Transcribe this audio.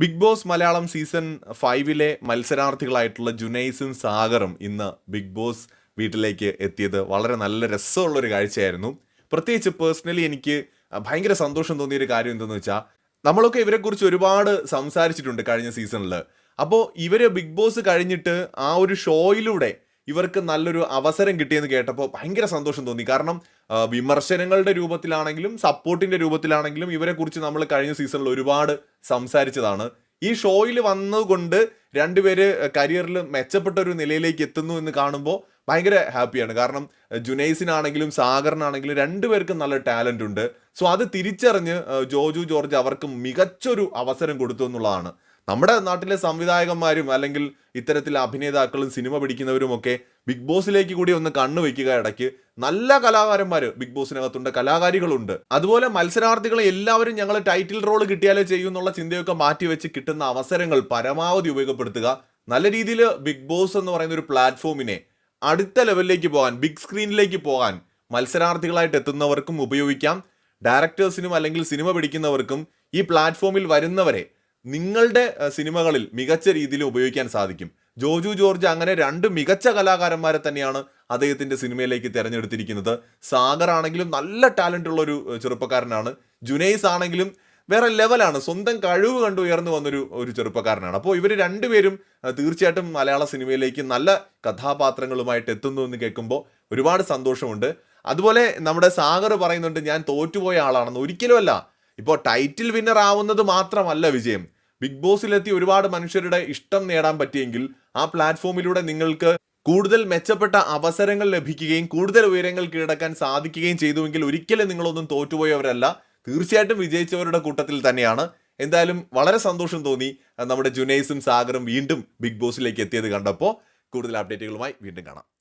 Big Boss Malayalam season ഫൈവിലെ മത്സരാർത്ഥികളായിട്ടുള്ള ജുനൈസും സാഗറും ഇന്ന് ബിഗ് ബോസ് വീട്ടിലേക്ക് എത്തിയത് വളരെ നല്ല രസമുള്ള ഒരു കാഴ്ചയായിരുന്നു. പ്രത്യേകിച്ച് പേഴ്സണലി എനിക്ക് ഭയങ്കര സന്തോഷം തോന്നിയ ഒരു കാര്യം എന്തെന്ന് വെച്ചാൽ നമ്മളൊക്കെ ഇവരെക്കുറിച്ച് ഒരുപാട് സംസാരിച്ചിട്ടുണ്ട് കഴിഞ്ഞ സീസണിൽ അപ്പോൾ ഇവർ ബിഗ് ബോസ് കഴിഞ്ഞിട്ട് ആ ഒരു ഷോയിലൂടെ ഇവർക്ക് നല്ലൊരു അവസരം കിട്ടിയെന്ന് കേട്ടപ്പോൾ ഭയങ്കര സന്തോഷം തോന്നി. കാരണം വിമർശനങ്ങളുടെ രൂപത്തിലാണെങ്കിലും സപ്പോർട്ടിന്റെ രൂപത്തിലാണെങ്കിലും ഇവരെ കുറിച്ച് നമ്മൾ കഴിഞ്ഞ സീസണിൽ ഒരുപാട് സംസാരിച്ചതാണ്. ഈ ഷോയിൽ വന്നുകൊണ്ട് രണ്ടുപേര് കരിയറിൽ മെച്ചപ്പെട്ട ഒരു നിലയിലേക്ക് എത്തുന്നു എന്ന് കാണുമ്പോൾ ഭയങ്കര ഹാപ്പിയാണ് കാരണം ജുനൈസിനാണെങ്കിലും സാഗറിനാണെങ്കിലും രണ്ടുപേർക്കും നല്ല ടാലന്റ് ഉണ്ട്. സോ അത് തിരിച്ചറിഞ്ഞ് ജോജു ജോർജ് അവർക്ക് മികച്ചൊരു അവസരം കൊടുത്തു എന്നുള്ളതാണ്. നമ്മുടെ നാട്ടിലെ സംവിധായകന്മാരും അല്ലെങ്കിൽ ഇത്തരത്തിൽ അഭിനേതാക്കളും സിനിമ പിടിക്കുന്നവരും ഒക്കെ ബിഗ് ബോസിലേക്ക് കൂടി ഒന്ന് കണ്ണു വയ്ക്കുക ഇടയ്ക്ക്. നല്ല കലാകാരന്മാർ ബിഗ് ബോസിനകത്തുണ്ട് കലാകാരികളുണ്ട്. അതുപോലെ മത്സരാർത്ഥികളെ എല്ലാവരും ഞങ്ങൾ ടൈറ്റിൽ റോൾ കിട്ടിയാലേ ചെയ്യൂ എന്നുള്ള ചിന്തയൊക്കെ മാറ്റിവെച്ച് കിട്ടുന്ന അവസരങ്ങൾ പരമാവധി ഉപയോഗപ്പെടുത്തുക. നല്ല രീതിയിൽ ബിഗ് ബോസ് എന്ന് പറയുന്ന ഒരു പ്ലാറ്റ്ഫോമിനെ അടുത്ത ലെവലിലേക്ക് പോകാൻ ബിഗ് സ്ക്രീനിലേക്ക് പോകാൻ മത്സരാർത്ഥികളായിട്ട് എത്തുന്നവർക്കും ഉപയോഗിക്കാം. ഡയറക്ടേഴ്സിനും അല്ലെങ്കിൽ സിനിമ പിടിക്കുന്നവർക്കും ഈ പ്ലാറ്റ്ഫോമിൽ വരുന്നവരെ നിങ്ങളുടെ സിനിമകളിൽ മികച്ച രീതിയിൽ ഉപയോഗിക്കാൻ സാധിക്കും. ജോജു ജോർജ് അങ്ങനെ രണ്ട് മികച്ച കലാകാരന്മാരെ തന്നെയാണ് അദ്ദേഹത്തിന്റെ സിനിമയിലേക്ക് തിരഞ്ഞെടുത്തിരിക്കുന്നത്. സാഗർ ആണെങ്കിലും നല്ല ടാലന്റ് ഉള്ള ഒരു ചെറുപ്പക്കാരനാണ്. ജുനൈസ് ആണെങ്കിലും വേറെ ലെവലാണ്. സ്വന്തം കഴിവ് കണ്ടു ഉയർന്നു വന്നൊരു ഒരു ചെറുപ്പക്കാരനാണ്. അപ്പോൾ ഇവർ രണ്ടുപേരും തീർച്ചയായിട്ടും മലയാള സിനിമയിലേക്ക് നല്ല കഥാപാത്രങ്ങളുമായിട്ട് എത്തുന്നു എന്ന് കേൾക്കുമ്പോൾ ഒരുപാട് സന്തോഷമുണ്ട്. അതുപോലെ നമ്മുടെ സാഗർ പറയുന്നുണ്ട് ഞാൻ തോറ്റുപോയ ആളാണെന്ന്. ഒരിക്കലുമല്ല. ഇപ്പോൾ ടൈറ്റിൽ വിന്നർ ആവുന്നത് മാത്രമല്ല വിജയം. ബിഗ് ബോസിലെത്തി ഒരുപാട് മനുഷ്യരുടെ ഇഷ്ടം നേടാൻ പറ്റിയെങ്കിൽ ആ പ്ലാറ്റ്ഫോമിലൂടെ നിങ്ങൾക്ക് കൂടുതൽ മെച്ചപ്പെട്ട അവസരങ്ങൾ ലഭിക്കുകയും കൂടുതൽ ഉയരങ്ങൾ കീഴടക്കാൻ സാധിക്കുകയും ചെയ്തുവെങ്കിൽ ഒരിക്കലും നിങ്ങളൊന്നും തോറ്റുപോയവരല്ല. തീർച്ചയായിട്ടും വിജയിച്ചവരുടെ കൂട്ടത്തിൽ തന്നെയാണ്. എന്തായാലും വളരെ സന്തോഷം തോന്നി നമ്മുടെ ജുനൈസും സാഗറും വീണ്ടും ബിഗ് ബോസിലേക്ക് എത്തിയത് കണ്ടപ്പോൾ കൂടുതൽ അപ്ഡേറ്റുകളുമായി വീണ്ടും കാണാം.